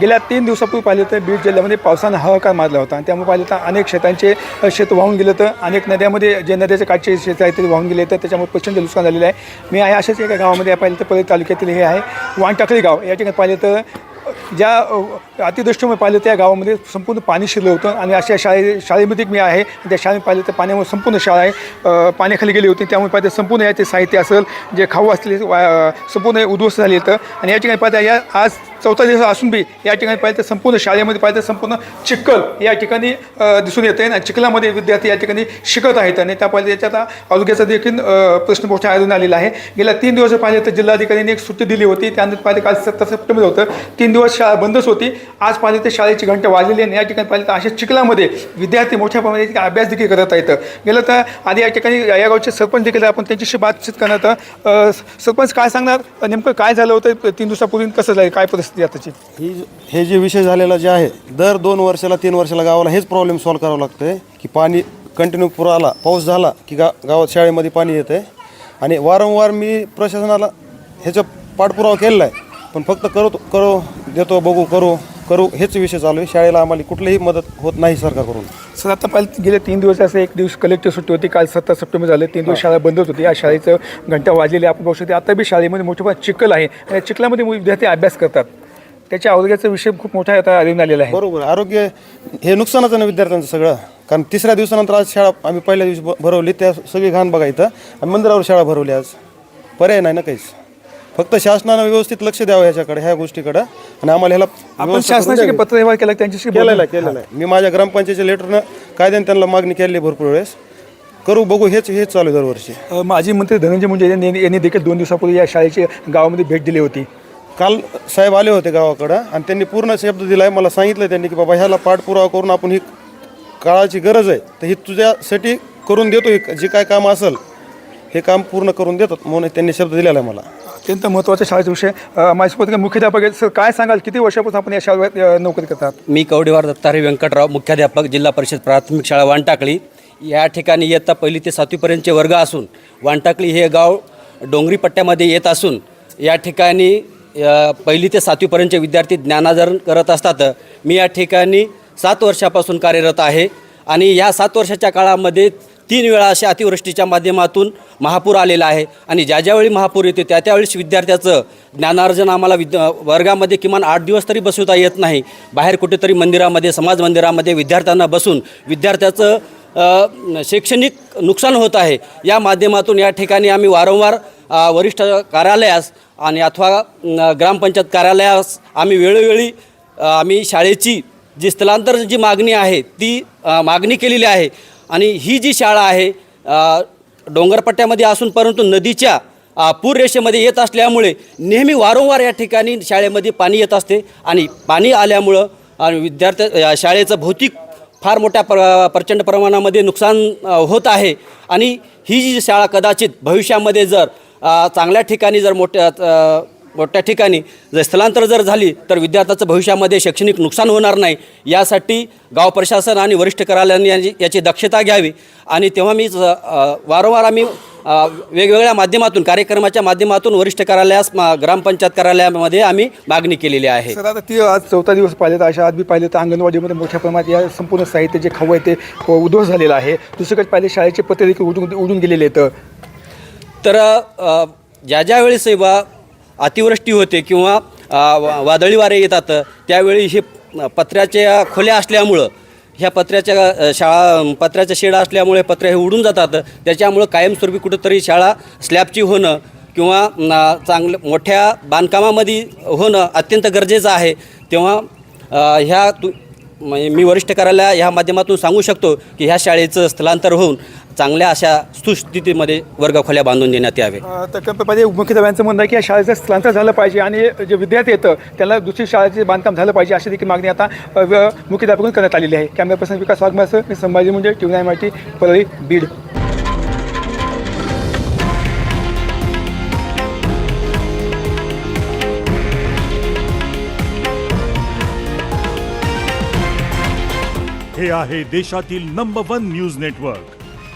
गेल्या तीन दिवसापूर्वी पाहिलं तर बीड जिल्ह्यामध्ये पावसानं हाहाकार मारला होता. आणि त्यामुळे पाहिलं तर अनेक शेतांचे शेत वाहून गेलं तर अनेक नद्यामध्ये जे नद्याच्या काठचे शेत आहेत ते वाहून गेले तर त्याच्यामुळे प्रचंड नुकसान झालेलं आहे. मी आहे अशाच एका गावामध्ये पाहिलं तर परत तालुक्यातील हे आहे वाणटाकळी गाव. या ठिकाणी पाहिलं तर ज्या अतिदृष्टीमुळे पाहिलं त्या गावामध्ये संपूर्ण पाणी शिरलं होतं आणि अशा शाळे शाळेमध्ये मी आहे. त्या शाळेत पाहिलं तर पाण्यामुळे संपूर्ण शाळा आहे. पाण्याखाली गेली होती. त्यामुळे पाहिलं संपूर्ण याचे साहित्य असेल जे खाऊ असले वा संपूर्ण उद्ध्वस्त झाले होतं आणि या ठिकाणी पाहिलं या आज चौथा दिवस असून बी या ठिकाणी पाहिलं तर संपूर्ण शाळेमध्ये पाहिलं तर संपूर्ण चिखल या ठिकाणी दिसून दिसून येते आणि चिखलामध्ये विद्यार्थी या ठिकाणी शिकत आहेत. आणि त्या पाहिजे त्याच्यात आरोग्याचा देखील प्रश्न मोठा आढळून आलेला आहे. गेल्या तीन दिवस पाहिजे तर जिल्हाधिकाऱ्यांनी एक सुट्टी दिली होती. त्यानंतर पाहिजे काल सत्तर सप्टेंबर होतं. तीन दिवस शाळा बंदच होती. आज पाहिजे तर शाळेची घंटा वाजलेली आणि या ठिकाणी पाहिजे तर अशा चिखलामध्ये विद्यार्थी मोठ्या प्रमाणात अभ्यास देखील करत आहेत. गेलं तर आधी या ठिकाणी या गावचे सरपंच देखील आपण त्यांच्याशी बातचीत करणार तर सरपंच काय सांगणार? नेमकं काय झालं होतं? तीन दिवसापूर्वी कसं झालं? काय परिस्थिती आताची? ही हे जे विषय झालेला जे आहे दर दोन वर्षाला तीन वर्षाला गावाला हेच प्रॉब्लेम सॉल्व करावं लागतं आहे की पाणी कंटिन्यू पुरा आला पाऊस झाला की गा गावात शाळेमध्ये पाणी येतं आहे आणि वारंवार मी प्रशासनाला ह्याचा पाठपुरावा केलेला आहे. पण फक्त करत करो देतो बघू करू करू हेच विषय चालू आहे. शाळेला आम्हाला कुठलीही मदत होत नाही सरकारकडून. सर आता पाहिलं गेले तीन दिवस असं एक दिवस कलेक्टर सुट्टी होती. काल सत्तर सप्टेंबर झालं. तीन दिवस शाळा बंदच होती या शाळेचं घंटा वाजलेली आपण बघू शकतो. आता बी शाळेमध्ये मोठं प्रमाणात चिखल आहे. आणि या चिखलामध्ये विद्यार्थी अभ्यास करतात. त्याच्या आरोग्याचा विषय खूप मोठा आता आढळून आलेला आहे. बरोबर. आरोग्य हे नुकसानच आहे ना विद्यार्थ्यांचं सगळं. कारण तिसऱ्या दिवसानंतर आज शाळा आम्ही पहिल्या दिवशी भ- भरवली. त्या सगळी घाण बघायचं आणि मंदिरावर शाळा भरवली आज. पर्याय नाही ना काहीच. फक्त शासनानं व्यवस्थित लक्ष द्यावं ह्याच्याकडे ह्या गोष्टीकडे. आणि आम्हाला ह्याला आपण करून शासनाशी द्यावी. पत्रव्यवहार केला त्यांच्याशी केलेलं आहे केलेलं आहे. मी माझ्या ग्रामपंचायतीच्या लेटरनं कायद्याने त्यांना मागणी केली आहे भरपूर वेळेस. करू बघू हेच हेच चालू आहे दरवर्षी. अ, माजी मंत्री धनंजय मुंडे यांनी यांनी देखील दोन दिवसापूर्वी या शाळेची गावामध्ये भेट दिली होती. काल साहेब आले होते गावाकडं आणि त्यांनी पूर्ण शब्द दिला आहे मला सांगितलं त्यांनी की बाबा ह्याला पाठपुरावा करून आपण ही काळाची गरज आहे. तर ही तुझ्यासाठी करून देतो. हे जे काय काम असेल हे काम पूर्ण करून देतो म्हणून त्यांनी शब्द दिलेला आहे मला. अत्यंत महत्त्वाचा शाळेचा विषय. माझ्यासोबत काही मुख्याध्यापक आहेत. सर काय सांगाल? किती वर्षापासून आपण या शाळेत अ, नोकरी करतात? मी कवडेवार दत्तारे व्यंकटराव मुख्याध्यापक जिल्हा परिषद प्राथमिक शाळा वानटाकळी. या ठिकाणी इयत्ता पहिली ते सातवीपर्यंतचे वर्ग असून वानटाकळी हे गाव डोंगरी पट्ट्यामध्ये येत असून या ठिकाणी अ, पहिली ते सातवीपर्यंतचे विद्यार्थी ज्ञानार्जन करत असतात. मी या ठिकाणी सात वर्षापासून कार्यरत आहे आणि या सात वर्षाच्या काळामध्ये तीन वेळा अशा अतिवृष्टीच्या माध्यमातून महापूर आलेला आहे. आणि ज्या ज्यावेळी महापूर येते त्या त्यावेळेस विद्यार्थ्याचं ज्ञानार्जन आम्हाला विद वर्गामध्ये किमान आठ दिवस तरी बसवता येत नाही. बाहेर कुठेतरी मंदिरामध्ये समाज मंदिरामध्ये विद्यार्थ्यांना बसून विद्यार्थ्याचं शैक्षणिक नुकसान होत आहे. या माध्यमातून या ठिकाणी आम्ही वारंवार वरिष्ठ कार्यालयास आणि अथवा ग्रामपंचायत कार्यालयास आम्ही वेळोवेळी आम्ही शाळेची जी स्थलांतर जी मागणी आहे ती मागणी केलेली आहे. आणि ही जी शाळा आहे डोंगरपट्ट्यामध्ये असून परंतु नदीच्या पूररेषेमध्ये पूर रेषेमध्ये येत असल्यामुळे नेहमी वारंवार या ठिकाणी शाळेमध्ये पाणी येत असते आणि पाणी आल्यामुळं आणि विद्यार्थी शाळेचं भौतिक फार मोठ्या प्र प्रचंड प्रमाणामध्ये नुकसान होत आहे. आणि ही जी शाळा कदाचित भविष्यामध्ये जर चांगल्या ठिकाणी जर मोठ्या मोठ्या ठिकाणी जर स्थलांतर जर झाली तर विद्यार्थ्याचं भविष्यामध्ये शैक्षणिक नुकसान होणार नाही. यासाठी गाव प्रशासन आणि वरिष्ठ कार्यालयांनी याची याची दक्षता घ्यावी. आणि तेव्हा मी वारंवार आम्ही वेगवेगळ्या माध्यमातून कार्यक्रमाच्या माध्यमातून वरिष्ठ कार्यालयास मा- ग्रामपंचायत कार्यालयामध्ये आम्ही मागणी केलेली आहे. सर आता ती आज चौथा दिवस पाहिले तर अशा आज बी पाहिले तर अंगणवाडीमध्ये मोठ्या प्रमाणात या संपूर्ण साहित्य जे खाऊ आहे ते उद्ध्वस्त झालेलं आहे. दुसरीकडे पाहिले शाळेचे पत्रे देखील उडून उडून गेलेले आहेत. तर ज्या ज्या वेळेस बा अतिवृष्टी होते किंवा वा- वादळी वारे येतात त्यावेळी हे पत्र्याच्या खोल्या असल्यामुळं ह्या पत्र्याच्या शाळा पत्र्याच्या शेडा असल्यामुळे पत्र्या हे उडून जातात त्याच्यामुळं कायमस्वरूपी कुठंतरी शाळा स्लॅबची होणं किंवा चांगलं मोठ्या बांधकामामध्ये होणं अत्यंत गरजेचं आहे. तेव्हा ह्या तू मी वरिष्ठ कार्यालय ह्या माध्यमातून सांगू शकतो की ह्या शाळेचं स्थलांतर होऊन चांगल्या अशा सुस्थितीमध्ये वर्गखोल्या बांधून देण्यात यावे. तर मुख्याध्यापकांचं म्हणणं आहे की या शाळेचं स्थलांतर झालं पाहिजे आणि जे विद्यार्थी येतं त्याला दुसरी शाळेचे बांधकाम झालं पाहिजे अशी देखील मागणी आता मुख्याध्यापकांकडून करण्यात आलेली आहे. कॅमेरा पर्सन विकास वाघमासं मी संभाजी मुंडे टी व्ही माहिती परळी बीड. हे आहे देशातील नंबर वन न्यूज नेटवर्क